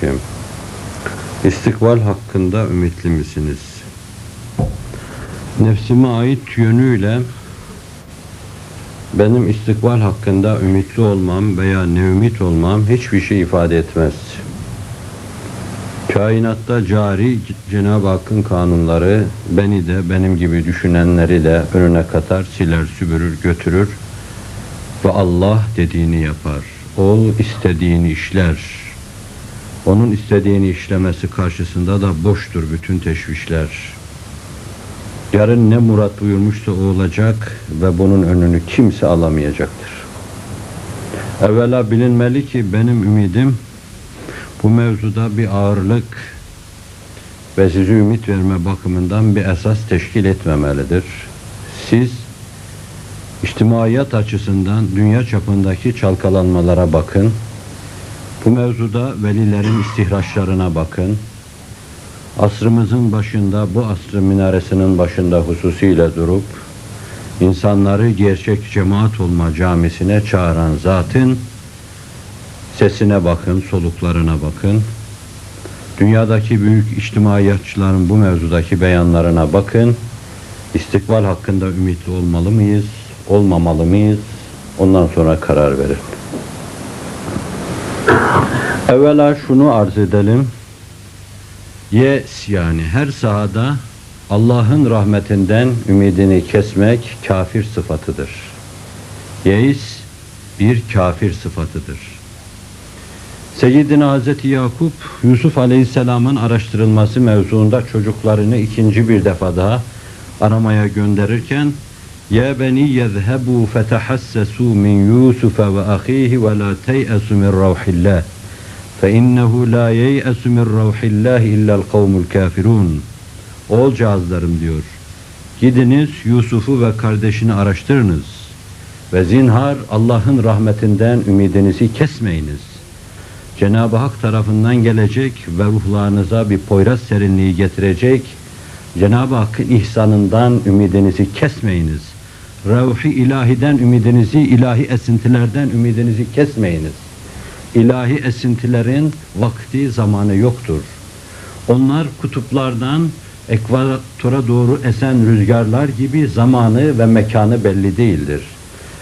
Şimdi, İstikbal hakkında ümitli misiniz? Nefsime ait yönüyle benim istikbal hakkında ümitli olmam veya ne ümit olmam hiçbir şey ifade etmez. Kainatta cari Cenab-ı Hakk'ın kanunları beni de benim gibi düşünenleri de önüne katar, siler, süpürür, götürür ve Allah dediğini yapar. Ol istediğini işler. Onun istediğini işlemesi karşısında da boştur bütün teşvişler. Yarın ne murat buyurmuşsa o olacak ve bunun önünü kimse alamayacaktır. Evvela bilinmeli ki benim ümidim bu mevzuda bir ağırlık ve sizi ümit verme bakımından bir esas teşkil etmemelidir. Siz içtimaiyat açısından dünya çapındaki çalkalanmalara bakın. Bu mevzuda velilerin istihraçlarına bakın. Asrımızın başında, bu asrın minaresinin başında hususiyle durup insanları gerçek cemaat olma camisine çağıran zatın sesine bakın, soluklarına bakın. Dünyadaki büyük içtimaiyatçıların bu mevzudaki beyanlarına bakın. İstikbal hakkında ümitli olmalı mıyız, olmamalı mıyız? Ondan sonra karar verin. Evvela şunu arz edelim. Yes yani her sahada Allah'ın rahmetinden ümidini kesmek kafir sıfatıdır. Yeis bir kafir sıfatıdır. Seyyidina Hazreti Yakup Yusuf Aleyhisselam'ın araştırılması mevzuunda çocuklarını ikinci bir defa daha aramaya gönderirken ya beni yezhebu fetahassasu min Yusuf ve ahihi ve la teyasu min ruhillah. Fe innehu la yeyasu min ruhillah illa'l kavmul kafirun. Oğulcağızlarım diyor. Gidiniz Yusuf'u ve kardeşini araştırınız. Ve zinhar Allah'ın rahmetinden ümidinizi kesmeyiniz. Cenab-ı Hak tarafından gelecek ve ruhlarınıza bir poyraz serinliği getirecek. Cenab-ı Hakk'ın ihsanından ümidinizi kesmeyiniz. Revhi ilahiden ümidinizi, ilahi esintilerden ümidinizi kesmeyiniz ilahi esintilerin vakti zamanı yoktur. Onlar kutuplardan ekvatora doğru esen rüzgarlar gibi zamanı ve mekanı belli değildir.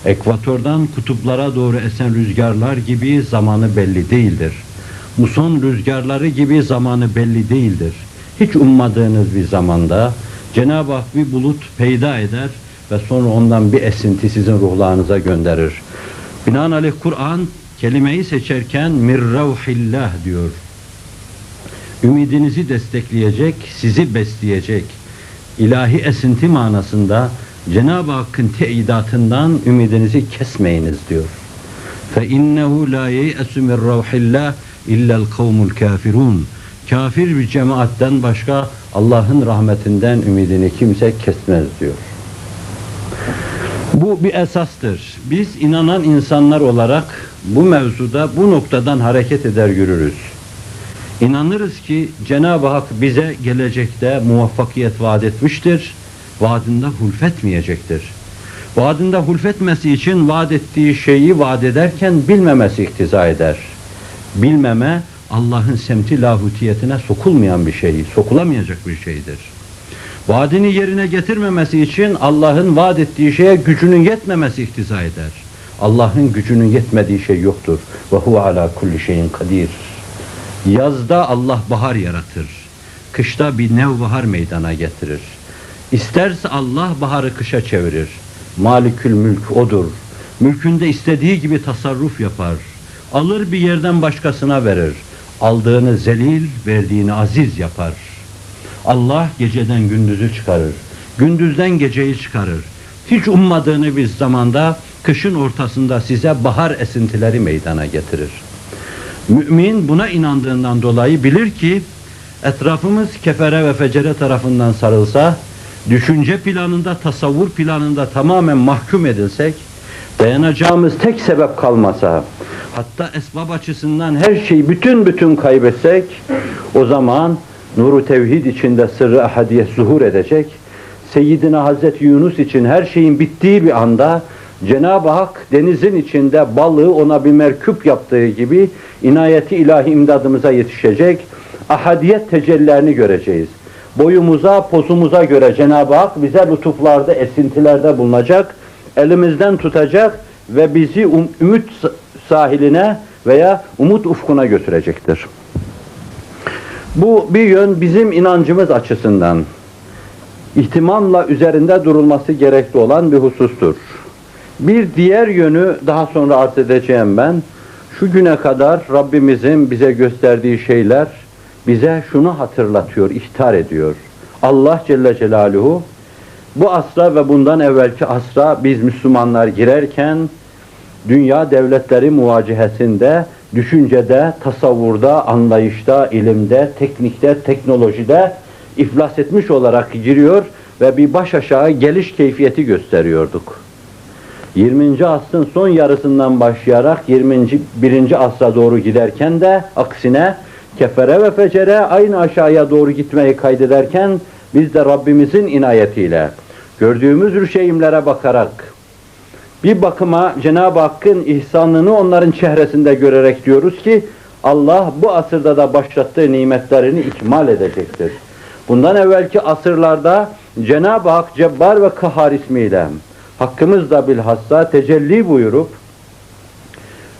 Ekvatordan kutuplara doğru esen rüzgarlar gibi zamanı belli değildir. Muson rüzgarları gibi zamanı belli değildir. Hiç ummadığınız bir zamanda Cenab-ı Hak bir bulut peyda eder ve sonra ondan bir esinti sizin ruhlarınıza gönderir. Binaenaleyh Kur'an kelimeyi seçerken mirravhillah diyor. Ümidinizi destekleyecek, sizi besleyecek. ilahi esinti manasında Cenab-ı Hakk'ın teyidatından ümidinizi kesmeyiniz diyor. Fe innehu la yeyesu min ravhillah illa'l kavmul kafirun. Kafir bir cemaatten başka Allah'ın rahmetinden ümidini kimse kesmez diyor. Bu bir esastır. Biz inanan insanlar olarak bu mevzuda bu noktadan hareket eder yürürüz. İnanırız ki Cenab-ı Hak bize gelecekte muvaffakiyet vaat etmiştir. Vaadinde hulfetmeyecektir. Vaadinde hulfetmesi için vaat ettiği şeyi vaat ederken bilmemesi iktiza eder. Bilmeme Allah'ın semti lahutiyetine sokulmayan bir şey, sokulamayacak bir şeydir. Vaadini yerine getirmemesi için Allah'ın vaat ettiği şeye gücünün yetmemesi iktiza eder. Allah'ın gücünün yetmediği şey yoktur. Ve huve ala kulli şeyin kadir. Yazda Allah bahar yaratır. Kışta bir nevbahar meydana getirir. İsterse Allah baharı kışa çevirir. Malikül mülk odur. Mülkünde istediği gibi tasarruf yapar. Alır bir yerden başkasına verir. Aldığını zelil, verdiğini aziz yapar. Allah geceden gündüzü çıkarır. Gündüzden geceyi çıkarır. Hiç ummadığını bir zamanda kışın ortasında size bahar esintileri meydana getirir. Mümin buna inandığından dolayı bilir ki etrafımız kefere ve fecere tarafından sarılsa, düşünce planında, tasavvur planında tamamen mahkum edilsek, dayanacağımız tek sebep kalmasa, hatta esbab açısından her şeyi bütün bütün kaybetsek, o zaman nuru tevhid içinde sırrı ahadiyet zuhur edecek. Seyyidina Hazreti Yunus için her şeyin bittiği bir anda Cenab-ı Hak denizin içinde balığı ona bir merküp yaptığı gibi inayeti ilahi imdadımıza yetişecek, ahadiyet tecellilerini göreceğiz. Boyumuza, posumuza göre Cenab-ı Hak bize lütuflarda, esintilerde bulunacak, elimizden tutacak ve bizi um- ümit sahiline veya umut ufkuna götürecektir. Bu bir yön bizim inancımız açısından ihtimamla üzerinde durulması gerekli olan bir husustur. Bir diğer yönü daha sonra arz edeceğim ben. Şu güne kadar Rabbimizin bize gösterdiği şeyler bize şunu hatırlatıyor, ihtar ediyor. Allah Celle Celaluhu bu asra ve bundan evvelki asra biz Müslümanlar girerken dünya devletleri muvacihesinde, düşüncede, tasavvurda, anlayışta, ilimde, teknikte, teknolojide iflas etmiş olarak giriyor ve bir baş aşağı geliş keyfiyeti gösteriyorduk. 20. asrın son yarısından başlayarak 21. asra doğru giderken de aksine kefere ve fecere aynı aşağıya doğru gitmeyi kaydederken biz de Rabbimizin inayetiyle gördüğümüz rüşeğimlere bakarak bir bakıma Cenab-ı Hakk'ın ihsanını onların çehresinde görerek diyoruz ki Allah bu asırda da başlattığı nimetlerini ikmal edecektir. Bundan evvelki asırlarda Cenab-ı Hak Cebbar ve Kahhar ismiyle hakkımızda bilhassa tecelli buyurup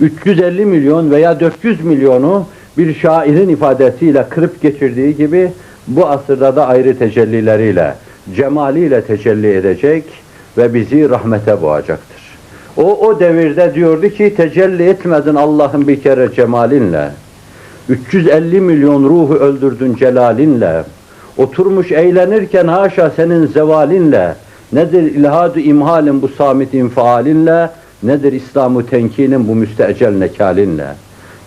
350 milyon veya 400 milyonu bir şairin ifadesiyle kırıp geçirdiği gibi bu asırda da ayrı tecellileriyle, cemaliyle tecelli edecek ve bizi rahmete boğacaktır. O, o devirde diyordu ki tecelli etmedin Allah'ın bir kere cemalinle. 350 milyon ruhu öldürdün celalinle. Oturmuş eğlenirken haşa senin zevalinle. Nedir ilhadu imhalin bu samit infialinle, nedir İslam'ı tenkinin bu müstecel nekalinle.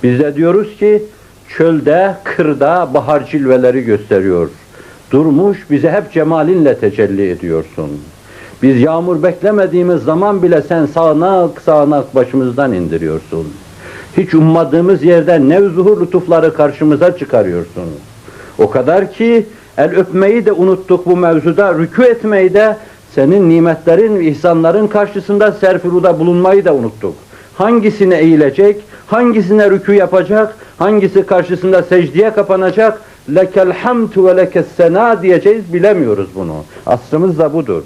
Biz de diyoruz ki çölde, kırda bahar cilveleri gösteriyor. Durmuş bize hep cemalinle tecelli ediyorsun. Biz yağmur beklemediğimiz zaman bile sen sağanak sağanak başımızdan indiriyorsun. Hiç ummadığımız yerden nevzuhur lütufları karşımıza çıkarıyorsun. O kadar ki el öpmeyi de unuttuk bu mevzuda, rükû etmeyi de senin nimetlerin ve ihsanların karşısında serfiruda bulunmayı da unuttuk. Hangisine eğilecek, hangisine rükû yapacak, hangisi karşısında secdeye kapanacak, lekel hamdu ve lekes sena diyeceğiz bilemiyoruz bunu. Aslımız da budur.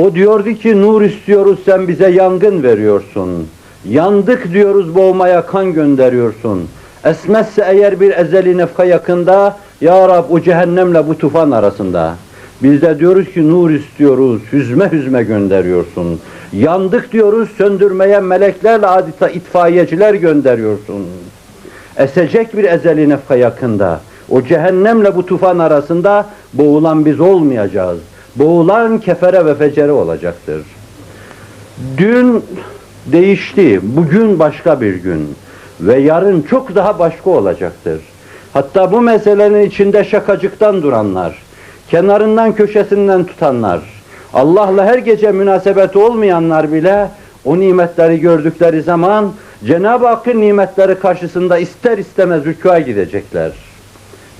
O diyordu ki nur istiyoruz sen bize yangın veriyorsun. Yandık diyoruz boğmaya kan gönderiyorsun. Esmezse eğer bir ezeli nefka yakında Ya Rab o cehennemle bu tufan arasında. Biz de diyoruz ki nur istiyoruz, hüzme hüzme gönderiyorsun. Yandık diyoruz, söndürmeye meleklerle adeta itfaiyeciler gönderiyorsun. Esecek bir ezeli nefka yakında. O cehennemle bu tufan arasında boğulan biz olmayacağız. Boğulan kefere ve fecere olacaktır. Dün değişti, bugün başka bir gün ve yarın çok daha başka olacaktır. Hatta bu meselenin içinde şakacıktan duranlar, kenarından köşesinden tutanlar, Allah'la her gece münasebeti olmayanlar bile o nimetleri gördükleri zaman Cenab-ı Hakk'ın nimetleri karşısında ister istemez rükûa gidecekler.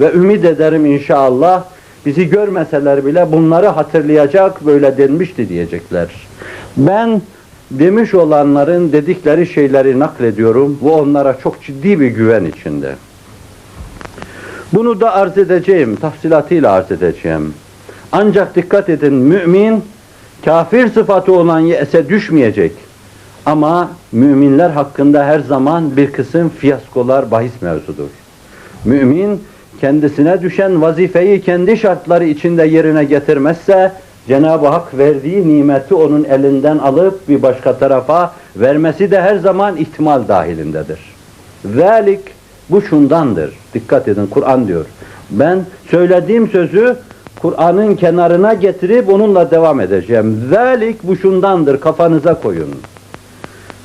Ve ümit ederim inşallah bizi görmeseler bile bunları hatırlayacak böyle denmişti diyecekler. Ben demiş olanların dedikleri şeyleri naklediyorum. Bu onlara çok ciddi bir güven içinde. Bunu da arz edeceğim, tafsilatıyla arz edeceğim. Ancak dikkat edin, mümin kafir sıfatı olan yese düşmeyecek. Ama müminler hakkında her zaman bir kısım fiyaskolar bahis mevzudur. Mümin kendisine düşen vazifeyi kendi şartları içinde yerine getirmezse Cenab-ı Hak verdiği nimeti onun elinden alıp bir başka tarafa vermesi de her zaman ihtimal dahilindedir. Velik bu şundandır. Dikkat edin Kur'an diyor. Ben söylediğim sözü Kur'an'ın kenarına getirip onunla devam edeceğim. Velik bu şundandır. Kafanıza koyun.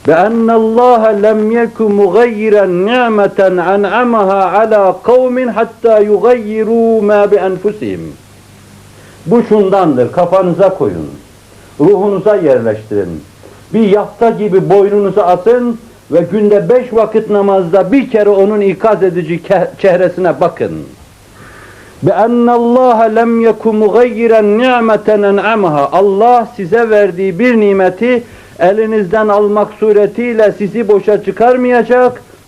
بأن الله لم يكن مغيرا نعمة أنعمها على قوم حتى يغيروا ما بأنفسهم Bu şundandır, kafanıza koyun, ruhunuza yerleştirin. Bir yafta gibi boynunuza atın ve günde beş vakit namazda bir kere onun ikaz edici çehresine bakın. بأن الله لم يكن مغيرا نعمة أنعمها Allah size verdiği bir nimeti elinizden almak suretiyle sizi boşa çıkarmayacak